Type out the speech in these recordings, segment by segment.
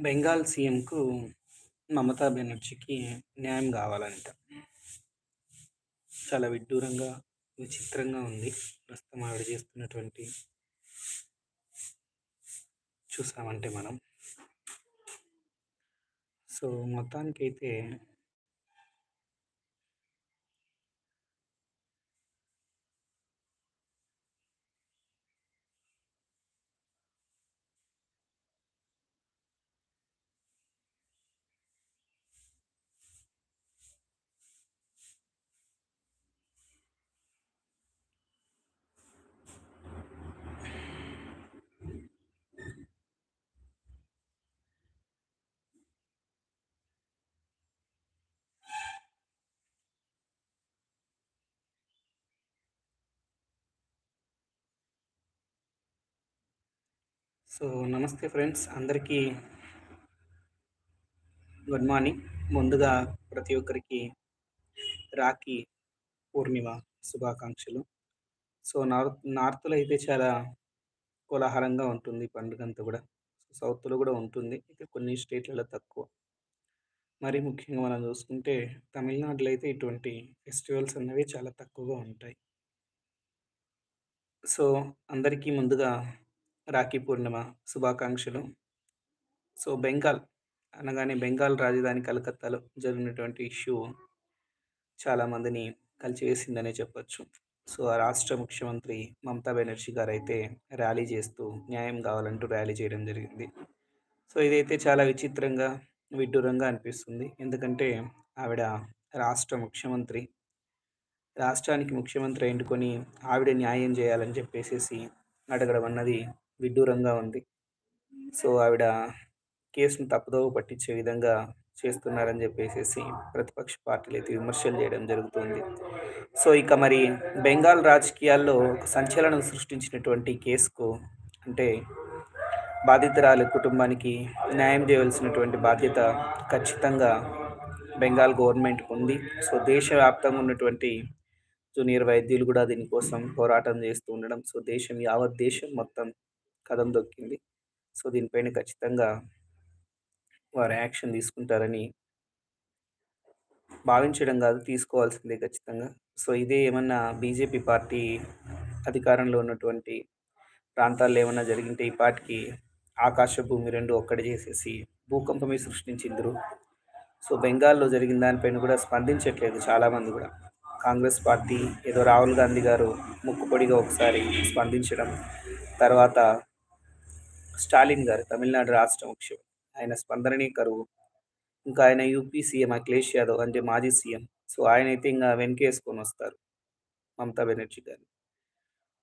బెంగాల్ సీఎంకు మమతా బెనర్జీకి న్యాయం కావాలంట. చాలా విడ్డూరంగా విచిత్రంగా ఉంది. ప్రస్తుతం ఆవిడ చేస్తున్నటువంటి చూసామంటే మనం. సో మొత్తానికైతే సో నమస్తే ఫ్రెండ్స్ అందరికీ గుడ్ మార్నింగ్. ముందుగా ప్రతి ఒక్కరికి రాఖీ పూర్ణిమ శుభాకాంక్షలు. సో నార్త్ నార్త్లో అయితే చాలా కోలాహలంగా ఉంటుంది పండుగ అంతా కూడా. సౌత్లో కూడా ఉంటుంది అయితే కొన్ని స్టేట్లలో తక్కువ. మరి ముఖ్యంగా మనం చూసుకుంటే తమిళనాడులో అయితే ఇటువంటి ఫెస్టివల్స్ అనేవి చాలా తక్కువగా ఉంటాయి. సో అందరికీ ముందుగా రాఖీ పూర్ణిమ శుభాకాంక్షలు. సో బెంగాల్ అనగానే బెంగాల్ రాజధాని కలకత్తాలో జరిగినటువంటి ఇష్యూ చాలామందిని కలిచివేసిందనే చెప్పొచ్చు. సో ఆ రాష్ట్ర ముఖ్యమంత్రి మమతా బెనర్జీ గారు అయితే ర్యాలీ చేస్తూ న్యాయం కావాలంటూ ర్యాలీ చేయడం జరిగింది. సో ఇదైతే చాలా విచిత్రంగా విడ్డూరంగా అనిపిస్తుంది. ఎందుకంటే ఆవిడ రాష్ట్ర ముఖ్యమంత్రి రాష్ట్రానికి ముఖ్యమంత్రి ఎండుకొని ఆవిడ న్యాయం చేయాలని చెప్పేసేసి అడగడం అన్నది విడ్డూరంగా ఉంది. సో ఆవిడ కేసును తప్పుదోవ పట్టించే విధంగా చేస్తున్నారని చెప్పేసి ప్రతిపక్ష పార్టీలు అయితే విమర్శలు చేయడం జరుగుతుంది. సో ఇక మరి బెంగాల్ రాజకీయాల్లో ఒక సంచలనం సృష్టించినటువంటి కేసుకు అంటే బాధితురాలి కుటుంబానికి న్యాయం చేయవలసినటువంటి బాధ్యత ఖచ్చితంగా బెంగాల్ గవర్నమెంట్ ఉంది. సో దేశవ్యాప్తంగా ఉన్నటువంటి జూనియర్ వైద్యులు కూడా దీనికోసం పోరాటం చేస్తూ ఉండడం. సో దేశం యావత్ దేశం మొత్తం కథం దొక్కింది. సో దీనిపైన ఖచ్చితంగా వారు యాక్షన్ తీసుకుంటారని భావించడం కాదు తీసుకోవాల్సిందే ఖచ్చితంగా. సో ఇదే ఏమన్నా బీజేపీ పార్టీ అధికారంలో ఉన్నటువంటి ప్రాంతాల్లో ఏమన్నా జరిగింటే ఈ పార్టీకి ఆకాశ భూమి రెండు ఒక్కటి చేసేసి భూకంపమే సృష్టించిందరు. సో బెంగాల్లో జరిగిన దానిపైన కూడా స్పందించట్లేదు చాలామంది కూడా. కాంగ్రెస్ పార్టీ ఏదో రాహుల్ గాంధీ గారు ముక్కుపొడిగా ఒకసారి స్పందించడం తర్వాత స్టాలిన్ గారు తమిళనాడు రాష్ట్ర ముఖ్యమంత్రి. ఆయన స్పందనని కరువు. ఇంకా ఆయన యూపీ సీఎం అఖిలేష్ యాదవ్ అంటే మాజీ సీఎం. సో ఆయన అయితే ఇంకా వెనకేసుకొని వస్తారు మమతా బెనర్జీ గారు.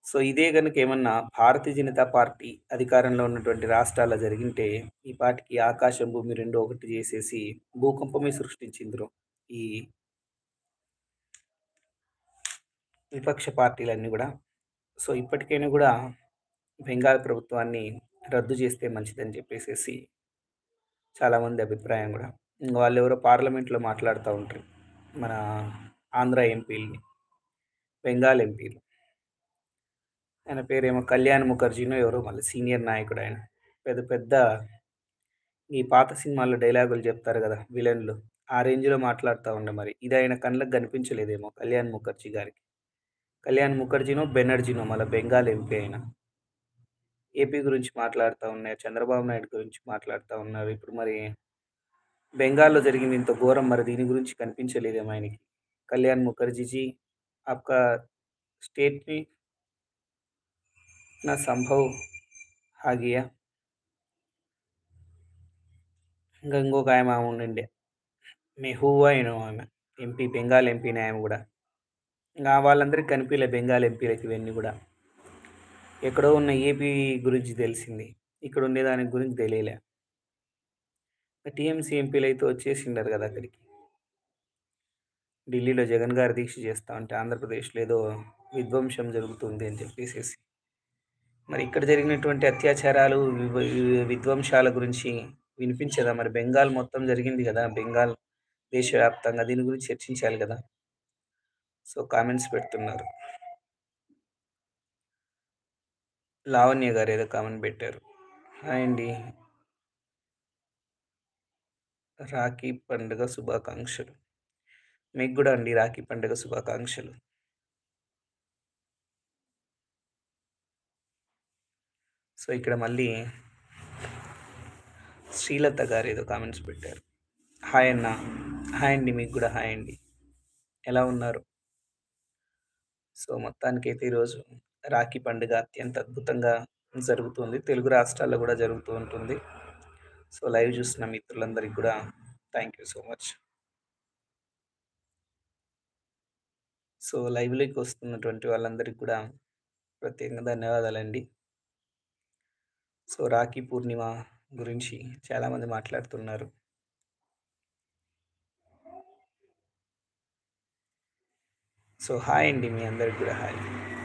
సో ఇదే కనుక ఏమన్నా భారతీయ జనతా పార్టీ అధికారంలో ఉన్నటువంటి రాష్ట్రాల్లో జరిగింటే ఈ పార్టీకి ఆకాశం భూమి రెండు ఒకటి చేసేసి భూకంపమే సృష్టించిండ్రు ఈ విపక్ష పార్టీలన్నీ కూడా. సో ఇప్పటికైనా కూడా బెంగాల్ ప్రభుత్వాన్ని రద్దు చేస్తే మంచిదని చెప్పేసి చాలామంది అభిప్రాయం కూడా. వాళ్ళు ఎవరో పార్లమెంట్లో మాట్లాడుతూ ఉంటారు మన ఆంధ్ర ఎంపీలని. బెంగాల్ ఎంపీలు. ఆయన పేరేమో కళ్యాణ్ ముఖర్జీనో ఎవరో మళ్ళీ సీనియర్ నాయకుడు ఆయన. పెద్ద పెద్ద ఈ పాత సినిమాల్లో డైలాగులు చెప్తారు కదా విలన్లు. ఆ రేంజ్లో మాట్లాడుతూ ఉండే మరి. ఇది ఆయన కళ్ళకు కనిపించలేదేమో కళ్యాణ్ ముఖర్జీ గారికి. కళ్యాణ్ ముఖర్జీనో బెనర్జీనో మళ్ళీ బెంగాల్ ఎంపీ అయినా. ఏపీ గురించి మాట్లాడుతూ ఉన్నాయి? చంద్రబాబు నాయుడు గురించి మాట్లాడుతూ ఉన్నారు. ఇప్పుడు మరి బెంగాల్లో జరిగింది ఇంత ఘోరం. మరి దీని గురించి కనిపించలేదేమో ఆయనకి. కళ్యాణ్ ముఖర్జీజీ ఆప్కా స్టేట్ని నా సంభవ్ హాగియా. ఇంకా ఇంకొక ఆమె ఉండిండే. మెహూవా అయిన ఆమె. ఎంపీ బెంగాల్ ఎంపీని ఆమె కూడా. ఇంకా వాళ్ళందరికీ కనిపించలే బెంగాల్ ఎంపీలకి ఇవన్నీ కూడా. ఎక్కడో ఉన్న ఏపీ గురించి తెలిసింది. ఇక్కడ ఉండే దాని గురించి తెలియలే. టీఎంసీ ఎంపీలు అయితే వచ్చేసిండారు కదా అక్కడికి. ఢిల్లీలో జగన్ గారు దీక్ష చేస్తా ఉంటే ఆంధ్రప్రదేశ్లో ఏదో విధ్వంసం జరుగుతుంది అని చెప్పేసి మరి ఇక్కడ జరిగినటువంటి అత్యాచారాలు విధ్వంసాల గురించి వినిపించదా? మరి బెంగాల్ మొత్తం జరిగింది కదా. బెంగాల్ దేశవ్యాప్తంగా దీని గురించి చర్చించాలి కదా. సో కామెంట్స్ పెడుతున్నారు. లావణ్య గారు ఏదో కామెంట్ పెట్టారు హాయ్ అండి రాఖీ పండుగ శుభాకాంక్షలు. మీకు కూడా అండి రాఖీ పండుగ శుభాకాంక్షలు. సో, ఇక్కడ మళ్ళీ శ్రీలత గారు ఏదో కామెంట్స్ పెట్టారు. హాయ్ అన్న. హాయ్ అండి. మీకు కూడా హాయ్ అండి. ఎలా ఉన్నారు? సో, మొత్తానికైతే ఈరోజు రాఖీ పండుగ అత్యంత అద్భుతంగా జరుగుతుంది. తెలుగు రాష్ట్రాల్లో కూడా జరుగుతూ ఉంటుంది. సో, లైవ్ చూస్తున్న మిత్రులందరికీ కూడా thank you so much. So, లైవ్‌లోకి వస్తున్నటువంటి వాళ్ళందరికీ కూడా ప్రత్యేకంగా ధన్యవాదాలండి. సో, రాఖీ పూర్ణిమ గురించి చాలామంది మాట్లాడుతున్నారు. సో, హాయ్ అండి. మీ అందరికి కూడా హాయ్.